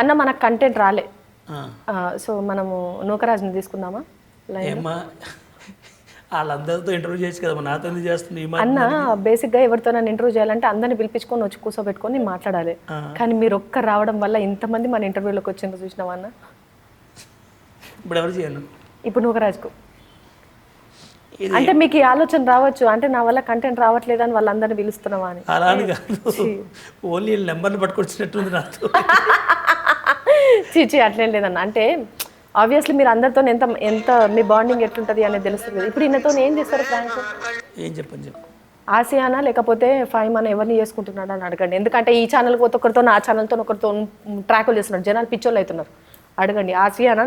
అన్న మనకు కంటెంట్ రాలే. సో మనము నూకరాజుని తీసుకుందామా? ఏమ్మా? వాళ్ళందరితో ఇంటర్వ్యూ చేసి కదా నాతో చేస్తుంది అన్న బేసిక్గా ఎవరితో నన్ను ఇంటర్వ్యూ చేయాలంటే అందరిని పిలిపించుకొని వచ్చి కూర్చోబెట్టుకొని మాట్లాడాలి. కానీ మీరు ఒక్కరు రావడం వల్ల ఇంతమంది మన ఇంటర్వ్యూలోకి వచ్చిందో చూసినావా అన్న? ఇప్పుడు ఎవరు చేయను? ఇప్పుడు నూకరాజుకు. అంటే మీకు ఈ ఆలోచన రావచ్చు. అంటే నా వల్ల కంటెంట్ రావట్లేదు అని వాళ్ళందరినీ పిలుస్తున్నావా అని. అలా అని కాదు. ఓన్లీ నెంబర్ని పట్టుకొచ్చినట్టుంది నాతో. చీచి అట్లేం లేదన్న. అంటే ఆబ్వియస్లీ మీరు అందరితో ఎంత ఎంత మీ బాండింగ్ ఎట్లుంటుంది అనేది తెలుస్తుంది. ఇప్పుడు ఈయనతో ఏం చేస్తారు ఫ్రాంక్ ఏం చెప్పని చెప్పు. ఆసియానా లేకపోతే ఫైవ్ మన ఎవరిని చేసుకుంటున్నాడు అని అడగండి. ఎందుకంటే ఈ ఛానల్ పోతే ఒకరితో ఆ ఛానల్తో ఒకరితో ట్రాకులు చేస్తున్నారు. జనాలు పిచ్చోళ్ళు అవుతున్నారు. అడగండి ఆసియానా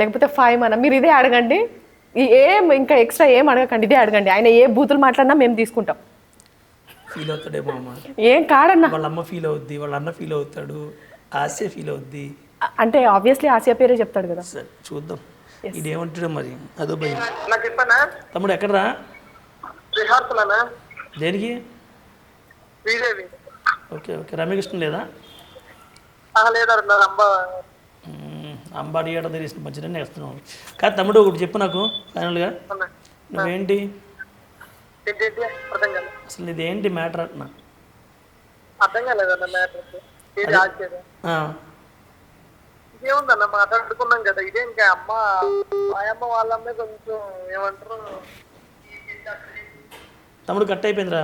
లేకపోతే ఫైవ్ మన మీరు ఇదే అడగండి. ఏం ఇంకా ఎక్స్ట్రా ఏం అడగకండి ఇదే అడగండి. ఆయన ఏ బూతులు మాట్లాడినా మేము తీసుకుంటాం. ఫీల్ అవుతాడేమో అమ్మ. ఏం కాడన్నా వాళ్ళ అమ్మ ఫీల్ అవుద్ది వాళ్ళ అన్న ఫీల్ అవుతాడు. ఆశ ఫీల్ అవుద్ది. అంటే ఆబ్వియస్లీ ఆసియా పేరే చెప్తాడు కదా. సరే చూద్దాం. ఇది ఏమంటాడు మరి? అదో భయం. నాకు చెప్పానా? తమ్ముడు ఎక్కడరా? రిహార్సల్ దేనికి? శ్రీదేవి. Okay okay. రమ్యకృష్ణ లేదా. అంబాడి ఏడ తెలిసిన మధ్యనే నేస్తున్నావు కాదు తమ్ముడు ఒకటి చెప్పు నాకు ఫైనల్గా నువ్వేంటి? అసలు నీదేంటి మ్యాటర్ అంటున్నా? అర్థం కాలేదన్న మ్యాటర్? ఇదేముందన్న మాట్లాడుకున్నాం కదా. ఇదే ఇంకా అమ్మ మా అమ్మ వాళ్ళ అమ్మే కొంచెం ఏమంటారు తమ్ముడు కట్ అయిపోయిందిరా.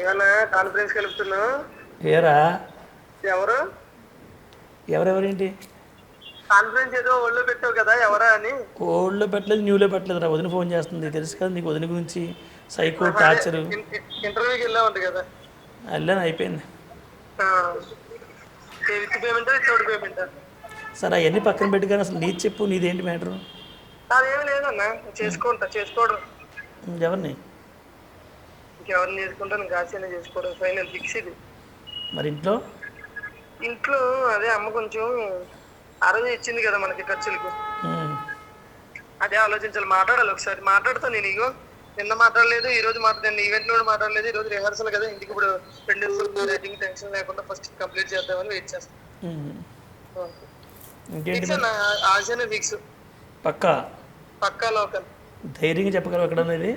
ఏమన్నా కాన్ఫరెన్స్ కలుపుతున్నా ఏరా? ఎవరు? ఎవరెవరేంటి? కాన్ఫరెన్స్ ఏదో ఒళ్ళో పెట్టావు కదా ఎవరా అని? ఓల్డ్లో పెట్టలేదు న్యూలో పెట్టలేదు రా వదిన ఫోన్ చేస్తుంది. తెలుసు కదా నీకు వదిన గురించి. Psycho torture. ఇంటర్వ్యూకి వెళ్ళామంట కదా. వెళ్ళాను అయిపోయింది. విత్ పేమెంట్ వితౌట్ పేమెంట్ సరే అవన్నీ పక్కన పెట్టి కానీ అసలు నీది చెప్పు నీదేంటి మ్యాటరు అదేమి లేదన్నా చేసుకుంటా చేసుకోవడం. ఎవరిని? ఇంకెవరిని చేసుకుంటాను కాసేనే చేసుకోవడం ఫైనల్ ఫిక్స్ ఇది. మరి ఇంట్లో? ఇంట్లో అదే అమ్మ కొంచెం రోజు ఇచ్చింది కదా మనకి ఖర్చులకు. అదే ఆలోచించాలి మాట్లాడాలి ఒకసారి. మాట్లాడతా నేను ఇగో. నిన్న మాట్లాడలేదు ఈ రోజు మాట్లాడాను ఈవెంట్ కూడా మాట్లాడలేదు ఈ రోజు రిహార్సల్ కదా ఇంటికి ఇప్పుడు రెండు రేటింగ్ టెన్షన్ లేకుండా ఫస్ట్ కంప్లీట్ చేద్దామని వెయిట్ అన్న ఆశనే ఫిక్స్ పక్కా? పక్కా లోకల్. ధైర్యంగా చెప్పగలవు ఎక్కడన్నా ఇది?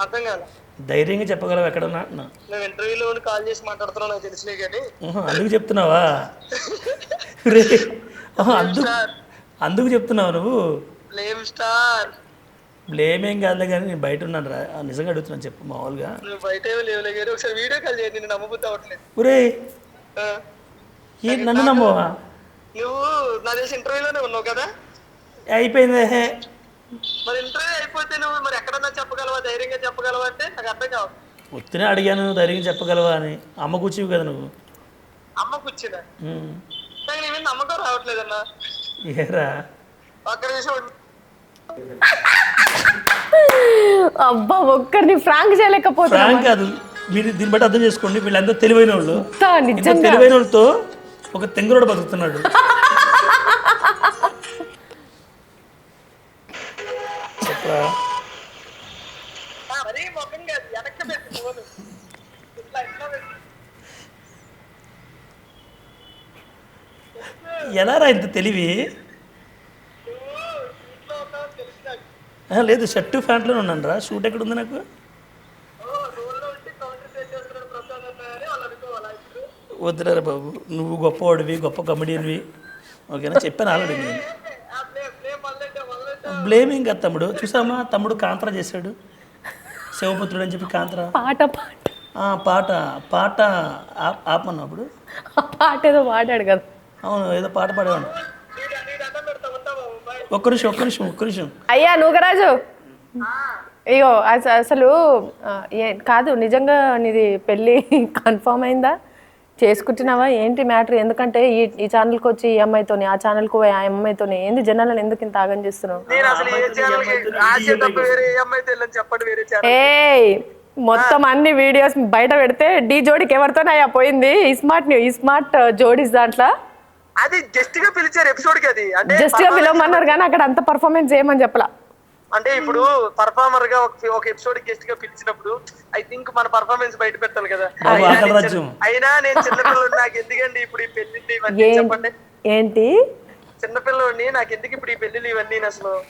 అర్థం కాదు ధైర్యంగా చెప్పగలవు ఎక్కడన్నా? అంటున్నా. మేము ఇంటర్వ్యూలో కాల్ చేసి మాట్లాడుతున్నావు నాకు తెలిసినాయి కానీ. అందుకు చెప్తున్నావా? అందుకు అందుకు చెప్తున్నావు నువ్వు? ఫ్లేమ్ స్టార్ బ్లేమ్ ఏం కాదులే కానీ నేను బయట ఉన్నాను రా. నిజంగా అడుగుతున్నాను చెప్పు మామూలుగా. నువ్వు బయట లేవులే ఒకసారి వీడియో కాల్ చేయండి నేను నమ్మబుద్ధి అవ్వట్లేదు. ఒరే. ఏంటి నన్ను నమ్మవా? నువ్వు నా తెలిసి ఇంటర్వ్యూలోనే ఉన్నావు కదా? అయిపోయిందే. మరి ఇంటర్వ్యూ అయిపోతే నువ్వు మరి ఎక్కడన్నా చెప్పగలవా? ధైర్యంగా చెప్పగలవా అంటే నాకు అర్థం కావు. వచ్చినే అడిగాను ధైర్యంగా చెప్పగలవా అని. అమ్మ కూర్చివి కదా నువ్వు. అమ్మ మీద నమ్మకం రావట్లేదన్నా. ఏరా? ఒక్క నిమిషం ఉండు. అబ్బా ఒక్కరిని ఫ్రాంక్ చేయలేకపోతున్నా. ఫ్రాంక్ కాదు మీరు దీన్ని బట్టి అర్థం చేసుకోండి వీళ్ళందరూ తెలివైన వాళ్ళు తెలివైన వాళ్ళతో ఒక తెంగురోడు బతుకుతున్నాడు. ఎలా రా ఇంత తెలివి నువ్వు ఇంట్లో ఉన్నావు తెలుసు నాకు ఆహా, లేదు షర్టు ప్యాంట్లోనే ఉన్నాను రా షూట్ ఎక్కడ ఉంది నాకు? వద్దురా బాబు నువ్వు గొప్పవాడివి గొప్ప కమెడియన్వి ఓకేనా? చెప్పాను ఆల్రెడీ నేను. బ్లేమింగ్ కదా తమ్ముడు. చూసామా తమ్ముడు కాంత్రా చేశాడు. శివపుత్రుడు అని చెప్పి కాంత్రా. పాట పాట. పాట పాట ఆప్- ఆపమన్నప్పుడు ఆ పాట ఏదో పాడాడు కదా. అవును ఏదో పాట పాడేవాడు ఒక్క నిమిషం ఒక్క నిమిషం ఒక్క నిమిషం. అయ్యా నూకరాజు అయ్యో అస- అసలు కాదు నిజంగా నీది పెళ్ళి కన్ఫర్మ్ అయిందా? చేసుకుంటున్నావా? ఏంటి మ్యాటర్? ఎందుకంటే ఈ ఈ ఛానల్కి వచ్చి ఈ అమ్మాయితోని ఆ ఛానల్కి పోయి ఆ అమ్మాయితోని ఏంది జనాలను ఎందుకు ఇంత ఆగం చేస్తున్నావు? ఏ ఛానల్ ఆశ తప్ప వేరే ఏ అమ్మాయి తెలియని చెప్పండి వేరే ఛానల్ ఏయ్ మొత్తం అన్ని వీడియోస్ బయట పెడితే డీ జోడికి ఎవరితోనే అయ్యా పోయింది? ఈ స్మార్ట్ ఈ స్మార్ట్ జోడీస్ దాంట్లో? అది జస్ట్గా పిలిచారు ఎపిసోడ్కి అది. అంటే జస్ట్గా పిలవమన్నారు కానీ అక్కడ అంత పర్ఫార్మెన్స్ చేయమని చెప్పలా. అంటే ఇప్పుడు పర్ఫార్మర్గా ఒక ఎపిసోడ్ గెస్ట్గా పిలిచినప్పుడు ఐ థింక్ మన పర్ఫార్మెన్స్ బయట పెట్టాలి కదా. అయినా నేను రాజ్యం. చిన్న- అయినా నేను చిన్నపిల్లడు నాకు ఎందుకండి ఇప్పుడు ఈ పెళ్ళిళ్ళు ఇవన్నీ చెప్పండి. ఏంటి? చిన్నపిల్లడిని నాకు ఎందుకు ఇప్పుడు ఈ పెళ్ళిళ్ళు ఇవన్నీ అసలు?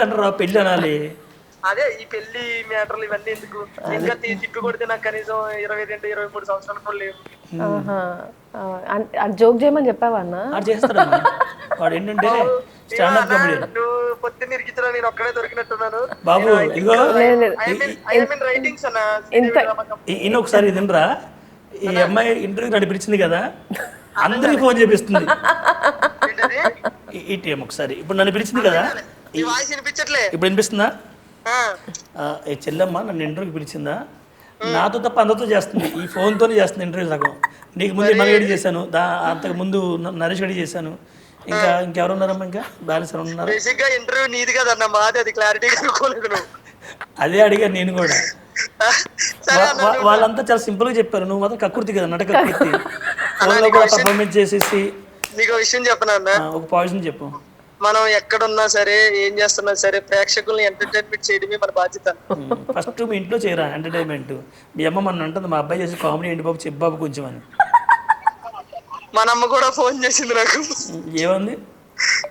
అంటారా పెళ్ళి అనాలి. అదే ఈ పెళ్ళి మ్యాటర్లు ఇవన్నీ ఎందుకు? ఇంకా తిప్పి కొడితే నాకు కనీసం ఇరవై రెండు ఇరవై మూడు సంవత్సరాలు కూడా లేవు. జోక్ చేయమని చెప్పావా అన్న? వాడు ఏంటంటే స్టాండప్ కామెడీ నువ్వు నేను ఒక్కడే దొరికినట్టున్నాను. బాబు ఇదిగో I mean I mean writings అన్న. ఈయన ఒకసారి తినరా ఈ అమ్మాయి ఇంటర్వ్యూ నడిపించింది కదా అందరికి ఫోన్ చేపిస్తుంది. ఏంటది? ఈ- ఈ టీం ఒకసారి. ఇప్పుడు నన్ను పిలిచింది కదా. ఈ వాయిస్ వినిపించట్లే. ఇప్పుడు వినిపిస్తుందా? చెల్లెమ్మ నన్ను ఇంటర్వ్యూకి పిలిచిందా? నాతో తప్ప అందరితో చేస్తుంది. ఈ ఫోన్తోనే చేస్తుంది ఇంటర్వ్యూ సగం. నీకు ముందు మనగడి చేశాను. దా అంతకు ముందు నరేష్ గడి చేశాను. ఇంకా ఇంకెవరు ఉన్నారమ్మా ఇంకా? బ్యాలెన్స్ ఎవరు ఉన్నారు? బేసిక్గా ఇంటర్వ్యూ నీది కదన్న మాది అది క్లారిటీగా అనుకోలేదు అదే అడిగాను నేను కూడా. వాళ్ళంతా చాలా సింపుల్గా చెప్పారు. నువ్వు మాత్రం కక్కుర్తి కదా నట కక్కుర్తి. పర్ఫార్మెన్స్ చేసేసి. నీకు విషయం చెప్పనా ఒక పాయిజన్ చెప్పు. మనం ఎక్కడున్నా సరే ఏం చేస్తున్నా సరే ప్రేక్షకుల్ని ఎంటర్టైన్మెంట్ చేయడమే మన బాధ్యత. ఫస్ట్ మీ ఇంట్లో చేయరా ఎంటర్టైన్మెంట్ మీ అమ్మ మన అంటుంది మా అబ్బాయి చేసి కామెడీ ఏంటి బాబు? చెప్పు బాబు కొంచెం అని. మన అమ్మ కూడా ఫోన్ చేసింది నాకు. ఏమంది?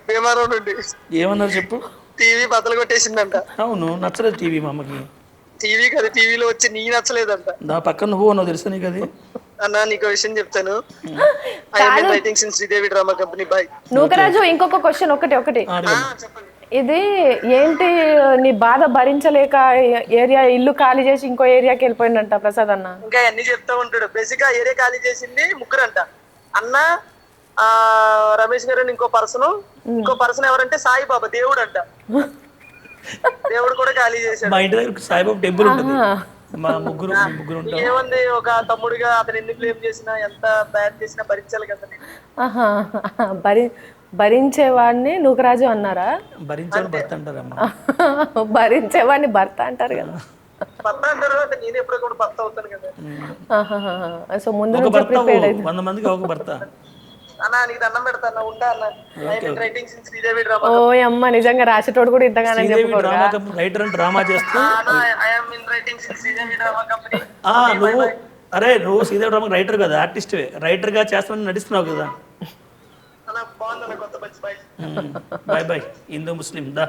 భీమారావు నుండి. ఏమన్నారు చెప్పు? టీవీ బద్దలు కొట్టేసిందంట అవును నచ్చలేదు టీవీ మా అమ్మకి. టీవీ కదా టీవీలో వచ్చి నీ నచ్చలేదంట. నా పక్కన నువ్వు ఉన్నావు తెలుసా నీకు అది? అన్న నీకు విషయం చెప్తాను. Writings in Sridevi drama company boy Nookaraju ఇంకొక క్వశ్చన్ ఒకటి ఒకటి. ఇది ఏంటి నీ బాధ భరించలేక ఏరియా ఇల్లు ఖాళీ చేసి ఇంకో ఏరియాకి వెళ్ళిపోయిందంట ప్రసాద్ అన్న? ఇంకా అన్ని చెప్తా ఉంటాడు. బేసిక్గా ఏరియా ఖాళీ చేసింది ముగ్గురు అంట అన్న ఆ రమేష్ గారు అని ఇంకో పర్సన్ ఇంకో పర్సన్ ఎవరంటే సాయిబాబా దేవుడు అంట దేవుడు కూడా ఖాళీ చేశాడు. మా ఇంటి దగ్గర సాయిబాబా టెంపుల్ ఉంటుంది. మా ముగ్గురు ముగ్గురు ఉంటాం ఏముంది? ఒక తమ్ముడిగా అతను ఎన్ని బ్లేమ్ చేసినా ఎంత బ్యాడ్ చేసినా భరించాలి కదా. ఆహా. భరి భరించేవాడిని నూకరాజు అన్నారా? భరించాలని భర్త అంటారమ్మా భరించేవాడిని భర్త అంటారు కదా. అంటారు నేను ఎప్పుడో కూడా భర్త అవుతాను కదా. సో ముందు ఒక భర్త వంద మందికి ఒక భర్త. ఓ అమ్మ నిజంగా రాసేటోడు కూడా ఇంతగానే రైటర్ అని డ్రామా చేస్తూ I am in writings in Sridevi drama company ఆ నువ్వు అరే నువ్వు శ్రీదేవి డ్రామా రైటర్ కదా ఆర్టిస్ట్వే రైటర్గా చేస్తామని నడుస్తున్నావు కదా. బాయ్ బాయ్ హిందూ ముస్లిం దా.